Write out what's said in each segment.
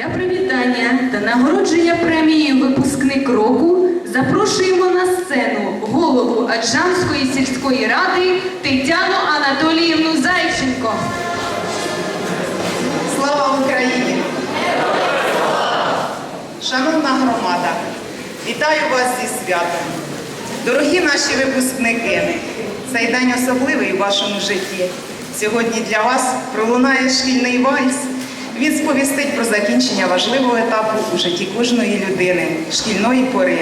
Для привітання та нагородження премією Випускник року запрошуємо на сцену голову Аджанської сільської ради Тетяну Анатоліївну Зайченко. Слава Україні! Шановна громада, вітаю вас зі святом. Дорогі наші випускники, цей день особливий у вашому житті. Сьогодні для вас пролунає шкільний вальс. Він сповістить про закінчення важливого етапу у житті кожної людини шкільної пори.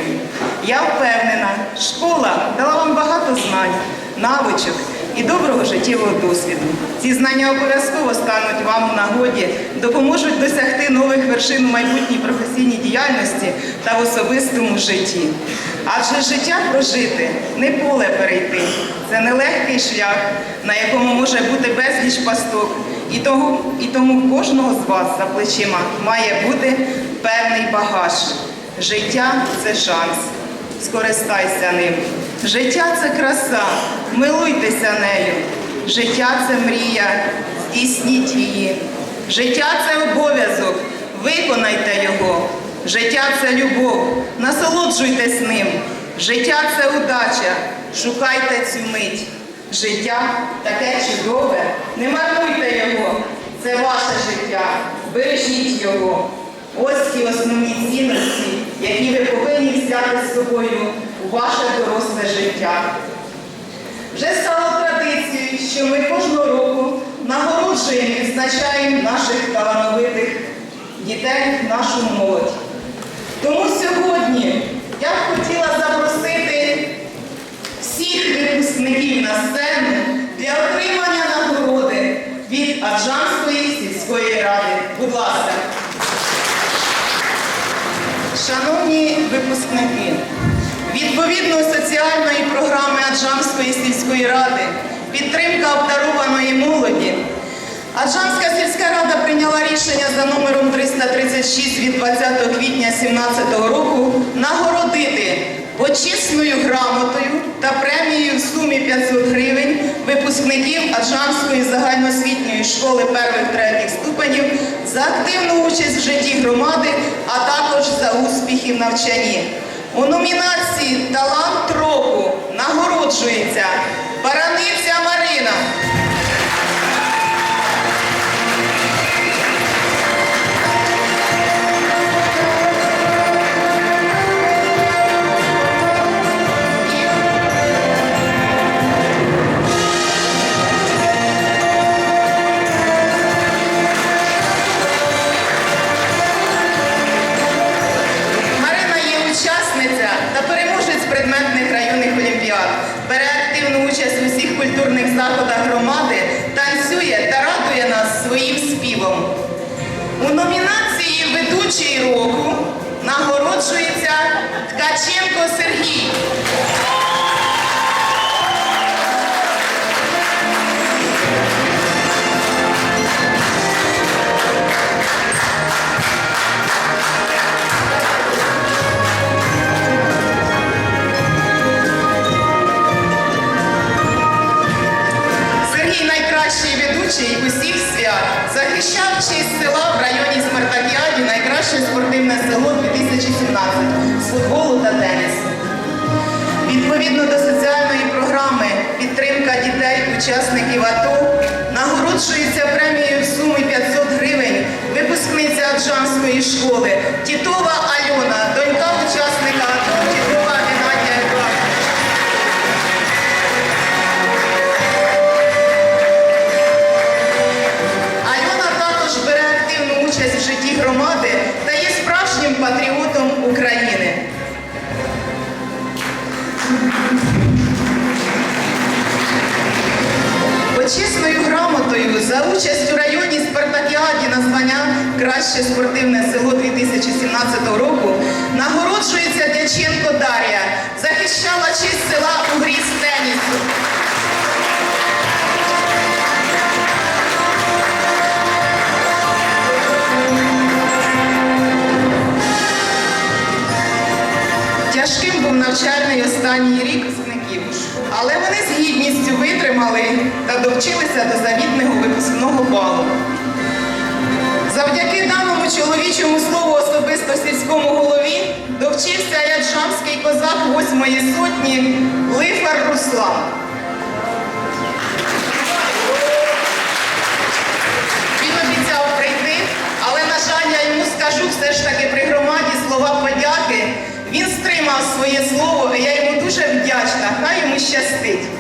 Я впевнена, школа дала вам багато знань, навичок і доброго життєвого досвіду. Ці знання обов'язково стануть вам у нагоді, допоможуть досягти нових вершин у майбутній професійній діяльності та в особистому житті. Адже життя прожити не поле перейти, це нелегкий шлях, на якому може бути безліч пасток. І тому, і тому кожного з вас за плечима має бути певний багаж. Життя це шанс. Скористайся ним. Життя це краса, милуйтеся нею. Життя це мрія, здійсніть її. Життя це обов'язок, виконайте його. Життя це любов, насолоджуйтесь ним. Життя це удача, шукайте цю мить. Життя таке чудове, не марнуйте його. Це ваше життя, бережіть його. Ось ті основні цінності, які ви повинні взяти з собою у ваше доросле життя. Вже стало традицією, що ми кожного року нагороджуємо і відзначаємо наших талановитих дітей, нашу молодь. Тому сьогодні програми Аджанської сільської ради підтримка обдарованої молоді. Аджанська сільська рада прийняла рішення за номером 336 від 20 квітня 2017 року нагородити почесною грамотою та премією в сумі 500 гривень випускників Аджанської загальноосвітньої школи первих-третіх ступенів за активну участь в житті громади, а також за успіхи в навчанні. У номінації Талант заходах громади, танцює та радує нас своїм співом. У номінації Ведучий року нагороджується Ткаченко Сергій. Ведучий усіх свят. Захищав честь села в районі Спартакіаді найкраще спортивне село 2017 з футболу та тенісу. Відповідно до соціальної програми підтримка дітей, учасників АТО нагороджується премією в сумі 500 гривень випускниця Аджанської школи Тітова Альона, донька Почесною грамотою за участь у районі Спартакіаді на звання Краще спортивне село 2017 року нагороджується Дяченко Дар'я. Захищала честь села у грі з тенісу. Тяжким був навчальний останній рік долучилися до завітного випускного балу. Завдяки даному чоловічому слову особисто сільському голові довчився яджамський козак восьмої сотні Лифар Руслан. Він обіцяв прийти, але, на жаль, я йому скажу все ж таки при громаді слова подяки. Він стримав своє слово, і я йому дуже вдячна, хай йому щастить.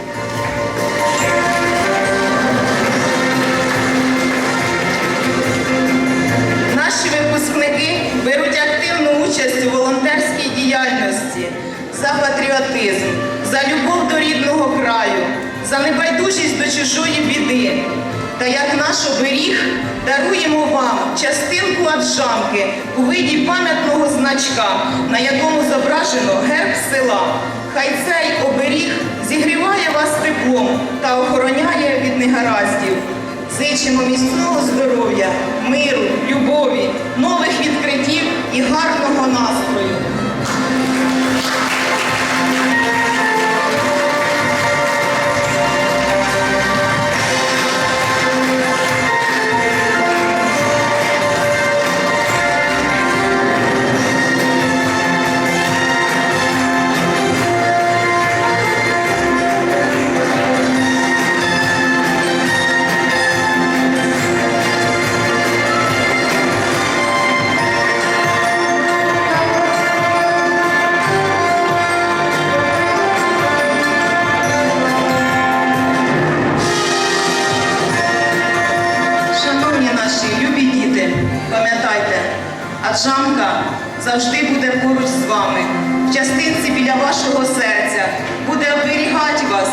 Волонтерській за патріотизм, за любов до рідного краю, за небайдужість до чужої біди. Та як наш оберіг даруємо вам частинку аджанки у виді пам'ятного значка, на якому зображено герб села. Хай цей оберіг зігріває вас теплом та охороняє від негараздів. Зичимо міцного здоров'я, Аджанка завжди буде поруч з вами. В частинці біля вашого серця буде оберігати вас.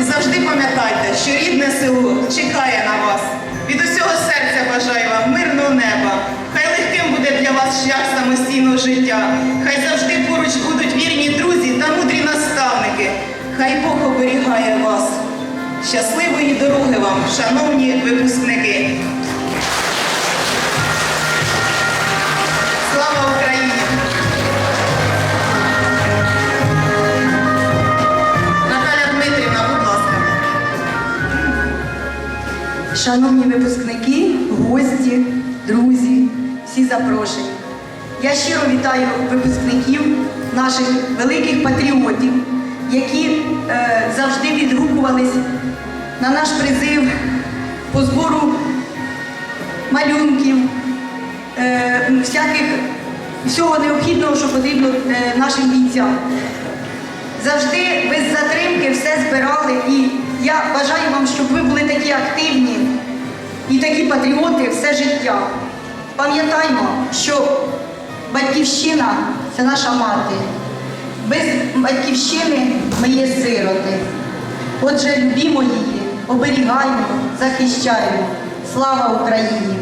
І завжди пам'ятайте, що рідне село чекає на вас. Від усього серця бажаю вам мирного неба. Хай легким буде для вас шлях самостійного життя. Хай завжди поруч будуть вірні друзі та мудрі наставники. Хай Бог оберігає вас. Щасливої дороги вам, шановні випускники! Шановні випускники, гості, друзі, всі запрошені. Я щиро вітаю випускників, наших великих патріотів, які е, завжди відгукувались на наш призив по збору малюнків, е, всяких, всього необхідного, що потрібно е, нашим бійцям. Завжди без затримки все збирали, і я бажаю вам, щоб ви були такі активні і такі патріоти все життя. Пам'ятаймо, що батьківщина це наша мати. Без батьківщини ми є сироти. Отже, любімо її, оберігаємо, захищаємо. Слава Україні!